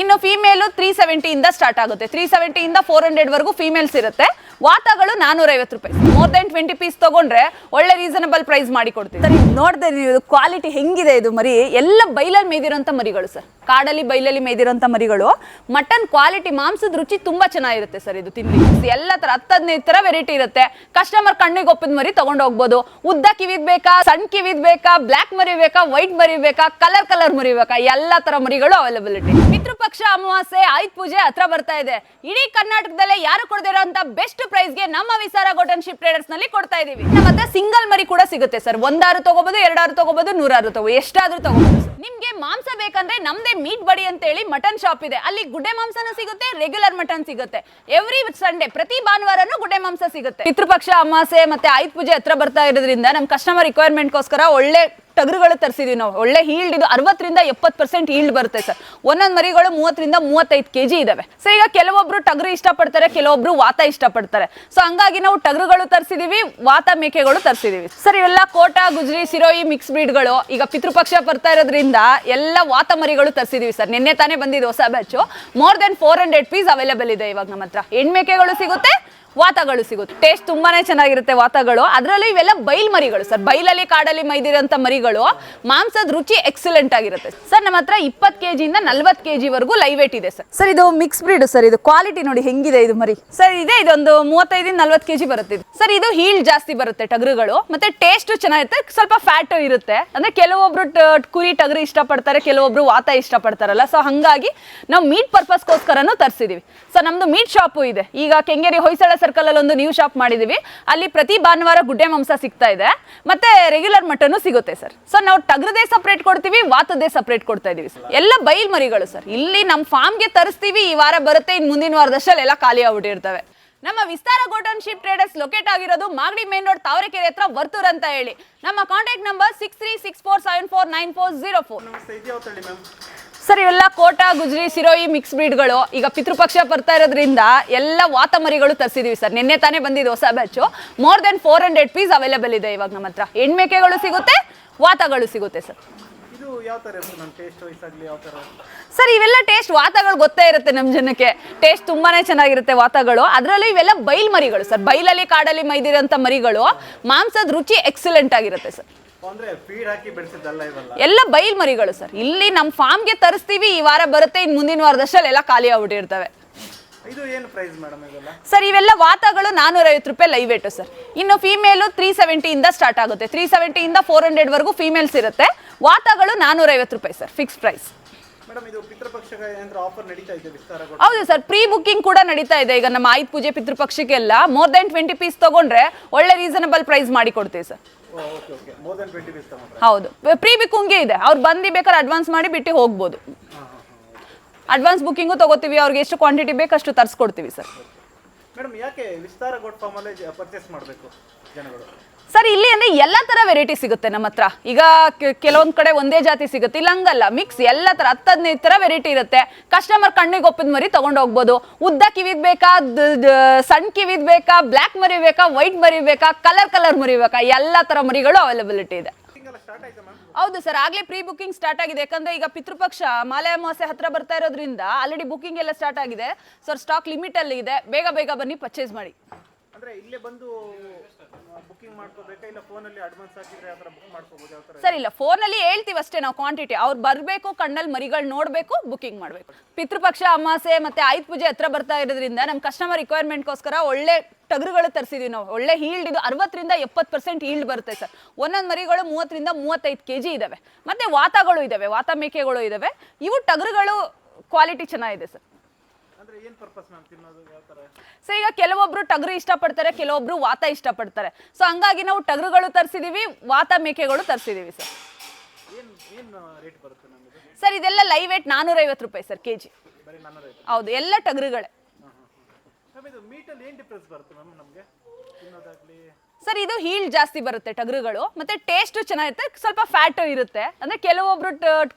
ಇನ್ನು female three ಸೆವೆಂಟಿಯಿಂದ start ಆಗುತ್ತೆ. ತ್ರೀ ಸೆವೆಂಟಿಯಿಂದ ಫೋರ್ ಹಂಡ್ರೆಡ್ ವರೆಗೂ ಫೀಮೇಲ್ಸ್ ಇರುತ್ತೆ. ವಾತಗಳು ನಾನೂರೈವತ್ತು ರೂಪಾಯಿ. ಮೋರ್ ದೆನ್ ಟ್ವೆಂಟಿ ಪೀಸ್ ತಗೊಂಡ್ರೆ ಒಳ್ಳೆ ರೀಸನಬಲ್ ಪ್ರೈಸ್ ಮಾಡಿ ಕೊಡ್ತೀವಿ ಸರ್ ನೋಡಿದೆ ನೀವು ಕ್ವಾಲಿಟಿ ಹೆಂಗಿದೆ ಇದು ಮರಿ? ಎಲ್ಲ ಬೈಲಲ್ಲಿ ಮೇಯ್ದಿರೋಂಥ ಮರಿಗಳು ಸರ್. ಕಾಡಲ್ಲಿ, ಬೈಲಲ್ಲಿ ಮೇಯ್ದಿರೋಂಥ ಮರಿಗಳು. ಮಟನ್ ಕ್ವಾಲಿಟಿ ಮಾಂಸದ ರುಚಿ ತುಂಬಾ ಚೆನ್ನಾಗಿರುತ್ತೆ ಸರ್ ಇದು ತಿಂಡಿ ಎಲ್ಲ ತರ ಹತ್ತು ಹದಿನೈದು ತರ ವೆರೈಟಿ ಇರುತ್ತೆ. ಕಸ್ಟಮರ್ ಕಣ್ಣಿಗೆ ಒಪ್ಪಿದ ಮರಿ ತಗೊಂಡು ಹೋಗ್ಬೋದು. ಉದ್ದ ಕಿವಿದ್ ಬೇಕಾ, ಸಣ್ಣ ಕಿವಿದ್ ಬೇಕಾ ಬ್ಲ್ಯಾಕ್ ಮರಿ ಬೇಕಾ ವೈಟ್ ಮರಿ ಬೇಕಾ ಕಲರ್ ಕಲರ್ ಮರಿ ಬೇಕಾ, ಎಲ್ಲ ತರ ಮರಿಗಳು ಅವೈಲಬಿಲಿಟಿ ಪಿತೃಪಕ್ಷ ಅಮಾವಾಸ್ಯೆ, ಆಯುಧ ಪೂಜೆ ಹತ್ರ ಬರ್ತಾ ಇದೆ. ಇಡೀ ಕರ್ನಾಟಕದಲ್ಲೇ ಯಾರು ಕೊಡದಿರೋ ಅಂತ ಬೆಸ್ಟ್ ಪ್ರೈಸ್ಗೆ ನಮ್ಮ ವಿಸಾರ ಗೋಟನ್ ಶಿಪ್ ಟ್ರೇಡರ್ಸ್ನಲ್ಲಿ ಕೊಡ್ತಾ ಇದೀವಿ. ಹತ್ರ ಸಿಂಗಲ್ ಮರಿ ಕೂಡ ಸಿಗುತ್ತೆ ಸರ್. ಒಂದಾರು ತಗೋಬಹುದು ಎರಡಾರು ತಗೋಬಹುದು ನೂರಾರು ತಗೋ, ಎಷ್ಟಾದ್ರೂ ತಗೋಬಹುದು. ನಿಮ್ಗೆ ಮಾಂಸ ಬೇಕಂದ್ರೆ ನಮ್ದೇ ಮೀಟ್ ಬಡಿ ಅಂತ ಹೇಳಿ ಮಟನ್ ಶಾಪ್ ಇದೆ. ಅಲ್ಲಿ ಗುಡ್ಡೆ ಮಾಂಸನೂ ಸಿಗುತ್ತೆ ರೆಗ್ಯುಲರ್ ಮಟನ್ ಸಿಗುತ್ತೆ. ಎವ್ರಿ ಸಂಡೇ ಪ್ರತಿ ಭಾನುವಾರನೂ ಗುಡ್ಡೆ ಮಾಂಸ ಸಿಗುತ್ತೆ. ಪಿತೃಪಕ್ಷ ಅಮಾಸೆ ಮತ್ತೆ ಆಯುಧ ಪೂಜೆ ಹತ್ರ ಬರ್ತಾ ಇರೋದ್ರಿಂದ ನಮ್ಮ ಕಸ್ಟಮರ್ ರಿಕ್ವೈರ್ಮೆಂಟ್ ಗೋಸ್ಕರ ಒಳ್ಳೆ ಟಗರುಗಳು ತರಿಸಿದೀವಿ ನಾವು. ಒಳ್ಳೆ ಹೀಲ್ಡ್ ಇದು ಅರವತ್ತರಿಂದ ಎಪ್ಪತ್ತು ಪರ್ಸೆಂಟ್ ಹೀಲ್ಡ್ ಬರುತ್ತೆ ಸರ್. ಒಂದೊಂದು ಮರಿಗಳು ಮೂವತ್ತರಿಂದ ಮೂವತ್ತೈದು ಕೆ ಜಿ ಇದಾವೆ. ಸೊ ಈಗ ಕೆಲವೊಬ್ರು ಟಗರು ಇಷ್ಟಪಡ್ತಾರೆ, ಕೆಲವೊಬ್ರು ವಾತ ಇಷ್ಟಪಡ್ತಾರೆ. ಸೊ ಹಂಗಾಗಿ ನಾವು ಟಗರುಗಳು ತರಿಸಿದೀವಿ, ವಾತ ಮೇಕೆಗಳು ತರಿಸಿದೀವಿ. ಸರ್ ಇವೆಲ್ಲ ಕೋಟ, ಗುಜ್ರಿ, ಸಿರೋಯಿ ಮಿಕ್ಸ್ ಬ್ರೀಡ್ಗಳು ಈಗ ಪಿತೃಪಕ್ಷ ಬರ್ತಾ ಇರೋದ್ರಿಂದ ಎಲ್ಲ ವಾತ ಮರಿಗಳು ತರಿಸಿದೀವಿ ಸರ್. ನಿನ್ನೆ ತಾನೇ ಬಂದಿದೆ ಹೊಸ batch more than four hundred piece available ಇದೆ ಇವಾಗ ನಮ್ಮ ಹತ್ರ. ಹೆಣ್ಮೇಕೆಗಳು ಸಿಗುತ್ತೆ ವಾತಗಳು ಸಿಗುತ್ತೆ. ಟೇಸ್ಟ್ ತುಂಬಾನೇ ಚೆನ್ನಾಗಿರುತ್ತೆ ವಾತಗಳು. ಅದರಲ್ಲಿ ಇವೆಲ್ಲ ಬೈಲ್ ಮರಿಗಳು ಸರ್. ಬೈಲಲ್ಲಿ ಕಾಡಲ್ಲಿ ಮೈದಿರೋಂಥ ಮರಿಗಳು ಮಾಂಸದ ರುಚಿ ಎಕ್ಸಲೆಂಟ್ ಆಗಿರುತ್ತೆ. ಸರ್ ನಮ್ಮ ಹತ್ರ ಇಪ್ಪತ್ತು ಕೆ ಜಿಯಿಂದ ನಲ್ವತ್ತು ಕೆ ಜಿವರೆಗೂ ಲೈವ್ ವೇಟ್ ಇದೆ ಸರ್. ಸರ್ ಇದು ಮಿಕ್ಸ್ ಬ್ರೀಡ್ ಸರ್. ಇದು ಕ್ವಾಲಿಟಿ ನೋಡಿ ಹೆಂಗಿದೆ ಇದು ಮರಿ? ಸರ್ ಇದೆ. ಇದೊಂದು ಮೂವತ್ತೈದಿಂದ ನಲ್ವತ್ತು ಕೆ ಜಿ ಬರುತ್ತೆ ಸರ್ ಇದು ಹೀಲ್ ಜಾಸ್ತಿ ಬರುತ್ತೆ ಟಗರುಗಳು. ಮತ್ತೆ ಟೇಸ್ಟ್ ಚೆನ್ನಾಗಿರುತ್ತೆ. ಸ್ವಲ್ಪ ಫ್ಯಾಟ್ ಇರುತ್ತೆ. ಅಂದ್ರೆ ಕೆಲವೊಬ್ರು ಕುರಿ ಟಗರು ಇಷ್ಟಪಡ್ತಾರೆ ಕೆಲವೊಬ್ರು ವಾತ ಇಷ್ಟಪಡ್ತಾರಲ್ಲ. ಸೊ ಹಂಗಾಗಿ ನಾವು ಮೀಟ್ ಪರ್ಪಸ್ಗೋಸ್ಕರನೂ ತರಿಸಿದೀವಿ. ಸರ್ ನಮ್ದು ಮೀಟ್ ಶಾಪು ಇದೆ. ಈಗ ಕೆಂಗೇರಿ ಹೊಯ್ಸಳ ಸರ್ಕಲ್ ಅಲ್ಲಿ ಒಂದು ನ್ಯೂ ಶಾಪ್ ಮಾಡಿದೀವಿ. ಅಲ್ಲಿ ಪ್ರತಿ ಭಾನುವಾರ ಗುಡ್ಡೆ ಮಾಂಸ ಸಿಗ್ತಾ ಇದೆ. ಮತ್ತೆ ರೆಗ್ಯುಲರ್ ಮಟನ್ ಸಿಗುತ್ತೆ ಸರ್ ಸೊ ನಾವು ಟಗರದೇ ಸಪ್ರೇಟ್ ಕೊಡ್ತೀವಿ, ವಾತದೇ ಸಪ್ರೇಟ್ ಕೊಡ್ತಾ ಇದೀವಿ ಸರ್ ಎಲ್ಲ ಬೈಲ್ ಮರಿಗಳು ಸರ್ ಇಲ್ಲಿ ನಮ್ಮ ಫಾರ್ಮ್ಗೆ ತರಿಸ್ತೀವಿ, ಈ ವಾರ ಬರುತ್ತೆ ಇನ್ನು ಮುಂದಿನ ವಾರದಷ್ಟಲ್ಲಿ ಎಲ್ಲ ಖಾಲಿ ಆಗ್ಬಿಟ್ಟಿರ್ತವೆ. ನಮ್ಮ Vistara goat and sheep traders locate ಆಗಿರೋದು ಮಾಗಡಿ ಮೇನ್ ರೋಡ್ ತಾವರೆಕೆರೆ ಹತ್ರ ವರ್ತೂರ್ ಅಂತ ಹೇಳಿ. ನಮ್ಮ contact number six three six four seven four nine four zero four sir ಇವೆಲ್ಲ ಕೋಟ ಗುಜ್ರಿ ಸಿರೋಯಿ ಮಿಕ್ಸ್ ಬ್ರೀಡ್ಗಳು ಈಗ ಪಿತೃಪಕ್ಷ ಬರ್ತಾ ಇರೋದ್ರಿಂದ ಎಲ್ಲ ವಾತಮರಿಗಳು ತರಿಸಿದೀವಿ ಸರ್. ನಿನ್ನೆ ತಾನೇ ಬಂದಿದ್ದು ಹೊಸ batch more than four hundred piece available ಇದೆ ಇವಾಗ ನಮ್ಮ ಹತ್ರ. ಹೆಣ್ಮೇಕೆಗಳು ಸಿಗುತ್ತೆ ವಾತಗಳು ಸಿಗುತ್ತೆ ಸರ್. ಸರ್ ಇವೆಲ್ಲ ಟೇಸ್ಟ್ ವಾತಗಳು ಗೊತ್ತೇ ಇರುತ್ತೆ ನಮ್ಮ ಜನಕ್ಕೆ. ಟೇಸ್ಟ್ ತುಂಬಾನೇ ಚೆನ್ನಾಗಿರುತ್ತೆ ವಾತಗಳು. ಅದರಲ್ಲೂ ಇವೆಲ್ಲ ಬೈಲ್ ಮರಿಗಳು ಸರ್. ಬೈಲಲ್ಲಿ ಕಾಡಲ್ಲಿ ಮೈದಿರೋಂಥ ಮರಿಗಳು. ಮಾಂಸದ ರುಚಿ ಎಕ್ಸಲೆಂಟ್ ಆಗಿರುತ್ತೆ ಸರ್. ಎಲ್ಲ ಬೈಲ್ ಮರಿಗಳು ಸರ್. ಇಲ್ಲಿ ನಮ್ಮ ಫಾರ್ಮ್ಗೆ ತರಿಸ್ತೀವಿ ಈ ವಾರ ಬರುತ್ತೆ ಇನ್ನು ಮುಂದಿನ ವಾರದಷ್ಟಲ್ಲಿ ಎಲ್ಲ ಖಾಲಿ ಆಗ್ಬಿಟ್ಟಿರ್ತವೆ. ಇದು ಏನು ಪ್ರೈಸ್ ಮೇಡಮ್ ಇವೆಲ್ಲ? ಸರ್ ಇವೆಲ್ಲ ವಾತಗಳು ನಾನೂರೈವತ್ತು ರೂಪಾಯಿ ಲೈವ್ ವೇಟು ಸರ್. ಇನ್ನು ಫೀಮೇಲು ತ್ರೀ ಸೆವೆಂಟಿಯಿಂದ ಸ್ಟಾರ್ಟ್ ಆಗುತ್ತೆ. ತ್ರೀ ಸೆವೆಂಟಿಯಿಂದ ಫೋರ್ ಹಂಡ್ರೆಡ್ ವರೆಗೂ ಫೀಮೇಲ್ಸ್ ಇರುತ್ತೆ. ವಾತಗಳು ನಾನೂರೈವತ್ತು ರೂಪಾಯಿ ಸರ್ ಫಿಕ್ಸ್ ಪ್ರೈಸ್ ಹೌದು ಸರ್ ಪ್ರೀ ಬುಕ್ಕಿಂಗ್ ಕೂಡ ನಡೀತಾ ಇದೆ. ಈಗ ನಮ್ಮ ಆಯುಧ ಪೂಜೆ ಪಿತೃಪಕ್ಷಕ್ಕೆಲ್ಲ ಮೋರ್ ದೆನ್ ಟ್ವೆಂಟಿ ಪೀಸ್ ತಗೊಂಡ್ರೆ ಒಳ್ಳೆ ರೀಸನಬಲ್ ಪ್ರೈಸ್ ಮಾಡಿ ಕೊಡ್ತೀವಿ ಸರ್. ಹೌದು. ಪ್ರೀ ಬುಕಿಂಗ್ ಇದೆ. ಅವ್ರು ಬಂದು ಬೇಕಾದ್ರೆ ಅಡ್ವಾನ್ಸ್ ಮಾಡಿ ಬಿಟ್ಟು ಹೋಗ್ಬೋದು. ಅಡ್ವಾನ್ಸ್ ಬುಕ್ಕಿಂಗು ತಗೋತೀವಿ. ಅವ್ರಿಗೆ ಎಷ್ಟು ಕ್ವಾಂಟಿಟಿ ಬೇಕು ಅಷ್ಟು ತರಿಸ್ಕೊಡ್ತೀವಿ sir madam Vistara goat purchase ಮಾಡಬೇಕು ಜನಗಳು? ಸರ್, ಇಲ್ಲಿ ಅಂದ್ರೆ ಎಲ್ಲ ತರ ವೆರೈಟಿ ಸಿಗುತ್ತೆ ನಮ್ಮ ಹತ್ರ. ಈಗ ಕೆಲವೊಂದ್ ಕಡೆ ಒಂದೇ ಜಾತಿ ಸಿಗುತ್ತೆ, ಇಲ್ಲ ಹಂಗಲ್ಲ. ಮಿಕ್ಸ್ ಎಲ್ಲ ತರ ಹತ್ತು ಹದಿನೈದು ತರ ವೆರೈಟಿ ಇರುತ್ತೆ. ಕಸ್ಟಮರ್ ಕಣ್ಣಿಗೆ ಒಪ್ಪಿದ ಮರಿ ತಗೊಂಡು ಹೋಗ್ಬೋದು. ಉದ್ದ ಕಿವಿದ್ ಬೇಕಾ ಸಣ್ಣ ಕಿವಿದ್ ಬೇಕಾ ಬ್ಲ್ಯಾಕ್ ಮರಿ ಬೇಕಾ ವೈಟ್ ಮರಿ ಬೇಕಾ ಕಲರ್ ಕಲರ್ ಮರಿ ಬೇಕಾ, ಎಲ್ಲ ತರ ಮರಿಗಳು ಅವೈಲಬಿಲಿಟಿ ಇದೆ. ಹೌದು ಸರ್ ಆಗ್ಲೇ ಪ್ರೀ ಬುಕಿಂಗ್ ಸ್ಟಾರ್ಟ್ ಆಗಿದೆ. ಯಾಕಂದ್ರೆ ಈಗ ಪಿತೃಪಕ್ಷ ಮಾಲೆ ಅಮಾವಾಸ್ಯೆ ಹತ್ರ ಬರ್ತಾ ಇರೋದ್ರಿಂದ ಆಲ್ರೆಡಿ ಬುಕಿಂಗ್ ಎಲ್ಲ ಸ್ಟಾರ್ಟ್ ಆಗಿದೆ. ಸರ್ ಸ್ಟಾಕ್ ಲಿಮಿಟ್ ಅಲ್ಲಿ ಇದೆ. ಬೇಗ ಬೇಗ ಬನ್ನಿ ಪರ್ಚೇಸ್ ಮಾಡಿ. ಅಂದ್ರೆ ಇಲ್ಲೇ ಬಂದು ಬುಕಿಂಗ್ ಮಾಡ್ಕೋಬೇಕಾ? ಇಲ್ಲ ಫೋನಲ್ಲಿ ಅಡ್ವಾನ್ಸ್ ಹಾಕಿದ್ರೆ ಆ ಬುಕ್ ಮಾಡ್ಕೋಬಹುದು ಯಾವ ಸರ್ ಇಲ್ಲ ಫೋನಲ್ಲಿ ಹೇಳ್ತೀವಿ ಅಷ್ಟೇ ನಾವು ಕ್ವಾಂಟಿಟಿ ಅವ್ರು ಬರಬೇಕು ಕಣ್ಣಲ್ಲಿ ಮರಿಗಳು ನೋಡಬೇಕು ಬುಕಿಂಗ್ ಮಾಡಬೇಕು. ಪಿತೃಪಕ್ಷ ಅಮಾಸೆ ಮತ್ತೆ ಆಯುಧ ಪೂಜೆ ಹತ್ರ ಬರ್ತಾ ಇರೋದ್ರಿಂದ ನಮ್ಮ ಕಸ್ಟಮರ್ ರಿಕ್ವೈರ್ಮೆಂಟ್ಗೋಸ್ಕರ ಒಳ್ಳೆ ಟಗರುಗಳು ತರಿಸಿದೀವಿ ನಾವು. ಒಳ್ಳೆ ಹೀಲ್ಡ್ ಇದು ಅರವತ್ತರಿಂದ ಎಪ್ಪತ್ತು ಪರ್ಸೆಂಟ್ ಹೀಲ್ಡ್ ಬರುತ್ತೆ ಸರ್. ಒಂದೊಂದು ಮರಿಗಳು ಮೂವತ್ತರಿಂದ ಮೂವತ್ತೈದು ಕೆ ಜಿ ಇದಾವೆ. ಮತ್ತೆ ವಾತಗಳು ಇದಾವೆ ವಾತ ಮೇಕೆಗಳು ಇದಾವೆ. ಇವು ಟಗರುಗಳು ಕ್ವಾಲಿಟಿ ಚೆನ್ನಾಗಿದೆ ಸರ್. ಸೊ ಈಗ ಕೆಲವೊಬ್ರು ಟಗರು ಇಷ್ಟಪಡ್ತಾರೆ ಕೆಲವೊಬ್ರು ವಾತ ಇಷ್ಟಪಡ್ತಾರೆ. ಸೊ ಹಂಗಾಗಿ ನಾವು ಟಗರುಗಳು ತರಿಸಿದೀವಿ ವಾತ ಮೇಕೆಗಳು ತರಿಸಿದೀವಿ ಸರ್. ಸರ್ ಇದೆಲ್ಲ ಲೈವ್ ವೇಟ್ ನಾನೂರೈವತ್ತು ರೂಪಾಯಿ ಸರ್ ಕೆ ಜಿ ಹೌದು ಎಲ್ಲ ಟಗರುಗಳೇ. ಸರ್ ಇದು ಹೀಲ್ ಜಾಸ್ತಿ ಬರುತ್ತೆ ಟಗರುಗಳು. ಮತ್ತೆ ಟೇಸ್ಟ್ ಚೆನ್ನಾಗಿರುತ್ತೆ, ಸ್ವಲ್ಪ ಫ್ಯಾಟು ಇರುತ್ತೆ. ಅಂದ್ರೆ ಕೆಲವೊಬ್ರು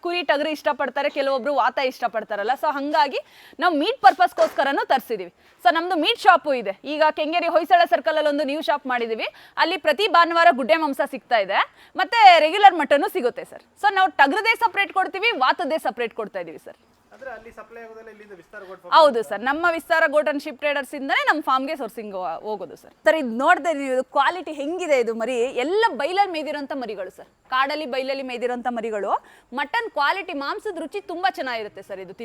ಕುರಿ ಟಗರು ಇಷ್ಟಪಡ್ತಾರೆ, ಕೆಲವೊಬ್ರು ವಾತ ಇಷ್ಟಪಡ್ತಾರಲ್ಲ. ಸೊ ಹಂಗಾಗಿ ನಾವು ಮೀಟ್ ಪರ್ಪಸ್ಗೋಸ್ಕರನೂ ತರಿಸಿದೀವಿ. ಸೊ ನಮ್ದು ಮೀಟ್ ಶಾಪು ಇದೆ. ಈಗ ಕೆಂಗೇರಿ ಹೊಯ್ಸಳ ಸರ್ಕಲ್ ಅಲ್ಲಿ ಒಂದು ನ್ಯೂ ಶಾಪ್ ಮಾಡಿದೀವಿ. ಅಲ್ಲಿ ಪ್ರತಿ ಭಾನುವಾರ ಗುಡ್ಡೆ ಮಾಂಸ ಸಿಗ್ತಾ ಇದೆ. ಮತ್ತೆ ರೆಗ್ಯುಲರ್ ಮಟನ್ ಸಿಗುತ್ತೆ ಸರ್ ಸೊ ನಾವು ಟಗರದೇ ಸಪ್ರೇಟ್ ಕೊಡ್ತೀವಿ, ವಾತದ್ದೇ ಸಪ್ರೇಟ್ ಕೊಡ್ತಾ ಇದೀವಿ ಸರ್ ಅಂದ್ರೆ ಅಲ್ಲಿ ಸಪ್ಲೈ ಆಗೋದಲ್ಲ ಇಲ್ಲಿಂದ ವಿಸ್ತಾರಗೊಂಡು ಹೌದು ಸರ್ ನಮ್ಮ ವಿಸ್ತಾರ ಗೋಟನ್ ಶಿಪ್ ಟ್ರೇಡರ್ಸ್ ಇಂದನೇ ನಮ್ಮ ಫಾರ್ಮ್ಗೆ ಸೋರ್ಸಿಂಗ್ ಹೋಗೋದು ಸರ್. ಸರ್ ಇದು ನೋಡಿದೆ ನೀವು ಕ್ವಾಲಿಟಿ ಹೆಂಗಿದೆ ಇದು ಮರಿ? ಎಲ್ಲ ಬೈಲಲ್ಲಿ ಮೇಯ್ದಿರೋಂಥ ಮರಿಗಳು ಸರ್. ಕಾಡಲ್ಲಿ ಬೈಲಲ್ಲಿ ಮೇಯ್ದಿರೋಂಥ ಮರಿಗಳು. ಮಟನ್ ಕ್ವಾಲಿಟಿ ಮಾಂಸದ ರುಚಿ ತುಂಬಾ ಚೆನ್ನಾಗಿರುತ್ತೆ ಸರ್ ಇದು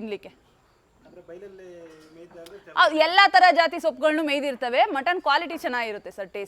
ಆ, ಎಲ್ಲಾ ತರ ಜಾತಿ ಸೊಪ್ಪುಗಳನ್ನು ಮೇಯ್ದಿರ್ತವೆ. ಮಟನ್ ಕ್ವಾಲಿಟಿ ಚೆನ್ನಾಗಿರುತ್ತೆ ಸರ್ ಟೇಸ್ಟ್